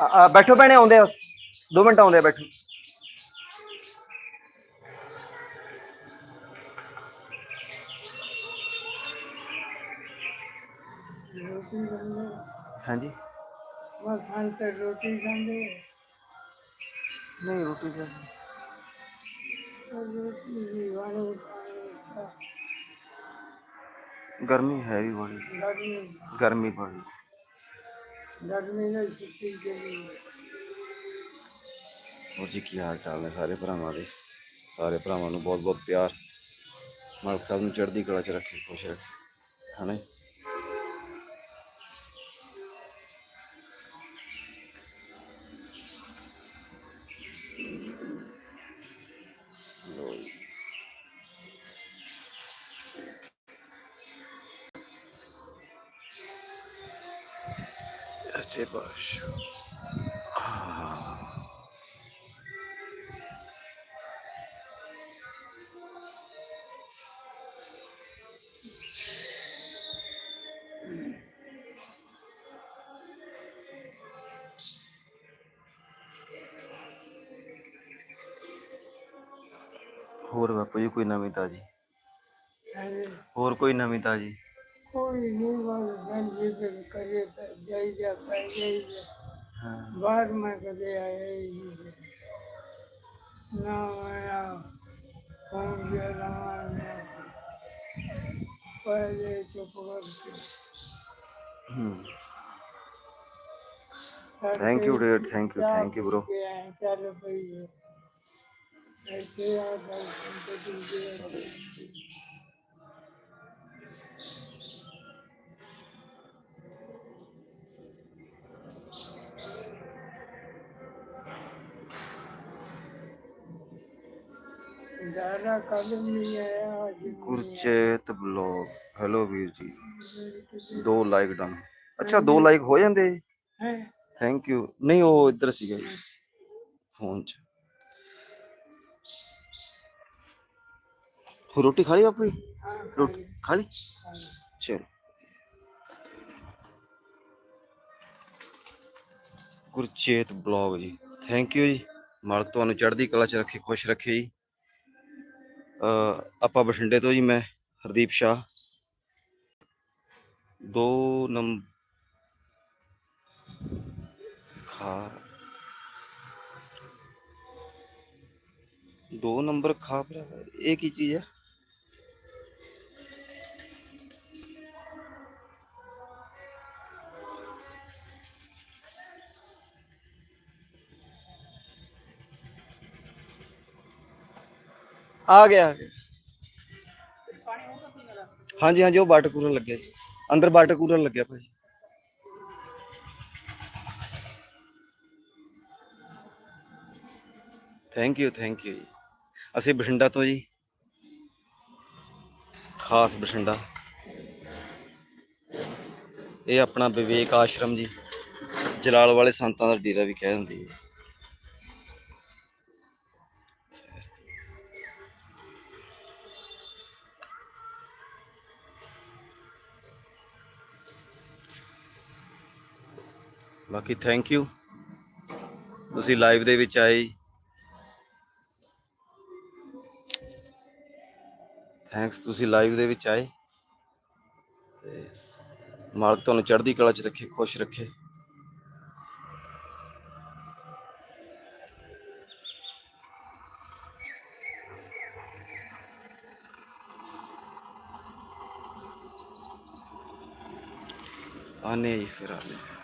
ਆ- ਆ, ਬੈਠੋ ਭੈਣੇ ਆਉਂਦੇ ਆ। 2 ਮਿੰਟ ਆਉਂਦੇ ਆ ਬੈਠੋ। ਰੋਟੀ ਹਾਂਜੀ। ਬਸ ਖਾਣ ਤੇ ਰੋਟੀ ਖਾਂਦੇ। ਨਹੀਂ ਰੋਟੀ ਤੇ ਰੋਟੀ ਵੀ ਵਾਲੇ ਖਾਣੇ ਗਰਮੀ ਹੈ ਵੀ ਬੜੀ। ਗਰਮੀ। ਗਰਮੀ ਬੜੀ। ਗਰਮੀ ਨੇ ਛੁੱਟੀ ਕਰੀ ਹੋਰ ਜੀ ਕੀ ਹਾਲ ਚਾਲ ਨੇ ਸਾਰੇ ਭਰਾਵਾਂ ਦੇ? ਸਾਰੇ ਭਰਾਵਾਂ ਨੂੰ ਬਹੁਤ ਬਹੁਤ ਪਿਆਰ। ਮਾਲਕ ਸਾਹਿਬ ਨੂੰ ਚੜ੍ਹਦੀ ਕਲਾ ਚ ਰੱਖੇ, ਖੁਸ਼ ਰੱਖੇ। ਹਨਾ ਅੱਛੇ ਬਾਸ਼ ਹੋਰ ਬਾਪੂ ਜੀ ਕੋਈ ਨਵੀਂ ਤਾਜੀ ਹੋਰ ਕੋਈ ਨਵੀਂ ਤਾਜੀ ਕੋਈ ਨਹੀਂ ਬਸ ਗੰਜੀ ਤੇ ਕਰੇ ਪੈ ਜਾਈ ਜਾ ਪੈ ਜਾਈ ਜਾ ਹਾਂ ਬਾਹਰ ਮੈਂ ਕਦੇ ਆਇਆ ਹੀ ਨਹੀਂ ਨਾ ਆਇਆ ਫੋਨ ਗਿਆ ਨਾ ਆਇਆ ਪਹਿਲੇ ਚੁੱਪ ਕਰਕੇ ਹੂੰ thank you dear thank you thank you bro ਦਾਰਾ ਕਦਮ ਨਹੀਂ ਆਇਆ ਅੱਜ ਗੁਰਚੇਤ ਬਲੌਗ। ਹੈਲੋ ਵੀਰ ਜੀ। ਦੋ ਲਾਈਕ ਡਨ ਅੱਛਾ ਦੋ ਲਾਈਕ ਹੋ ਜਾਂਦੇ ਹੈ। ਥੈਂਕ ਯੂ ਨਹੀਂ ਉਹ ਇੱਧਰ ਸੀਗਾ ਜੀ। ਫੋਨ 'ਚ। ਹੋਰ ਰੋਟੀ ਖਾ ਲਈ ਬਾਪੂ ਜੀ? ਹਾਂ ਰੋਟੀ ਖਾ ਲਈ? ਚਲੋ। Gurchet blog ji. Thank you ji. ਮਾਲਕ ਤੁਹਾਨੂੰ ਚੜ੍ਹਦੀ ਕਲਾ 'ਚ ਰੱਖੇ ਖੁਸ਼ ਰੱਖੇ ਜੀ। ਆਪਾਂ ਬਠਿੰਡੇ ਤੋਂ ਜੀ ਮੈਂ ਹਰਦੀਪ ਸ਼ਾਹ ਦੋ ਨੰਬਰ ਖਾ ਦੋ ਨੰਬਰ ਖਾ ਭਰਾ ਇਹ ਕੀ ਚੀਜ਼ ਹੈ ਆ ਗਿਆ। ਆ ਹਾਂਜੀ ਹਾਂਜੀ, ਉਹ ਵਾਟਰ ਕੂਲਰ ਲੱਗਿਆ ਜੀ। ਅੰਦਰ ਵਾਟਰ ਕੂਲਰ ਲੱਗਿਆ ਭਾਈ। ਥੈਂਕ ਯੂ ਥੈਂਕ ਯੂ ਜੀ। ਅਸੀਂ ਬਠਿੰਡਾ ਤੋਂ ਜੀ। ਖਾਸ ਬਠਿੰਡਾ। ਇਹ ਆਪਣਾ ਵਿਵੇਕ ਆਸ਼ਰਮ ਜੀ। ਜਲਾਲ ਵਾਲੇ ਸੰਤਾਂ ਦਾ ਡੇਰਾ ਵੀ ਕਹਿ ਦਿੰਦੇ ਜੀ। ਬਾਕੀ ਥੈਂਕ ਯੂ ਤੁਸੀਂ ਲਾਈਵ ਦੇ ਵਿੱਚ ਆਏ ਥੈਂਕਸ ਤੁਸੀਂ ਲਾਈਵ ਦੇ ਵਿੱਚ ਆਏ। ਤੇ ਮਾਲਕ ਤੁਹਾਨੂੰ ਚੜ੍ਹਦੀ ਕਲਾ 'ਚ ਰੱਖੇ, ਖੁਸ਼ ਰੱਖੇ। ਆਨੇ ਜੀ ਫਿਰ ਆਨੇ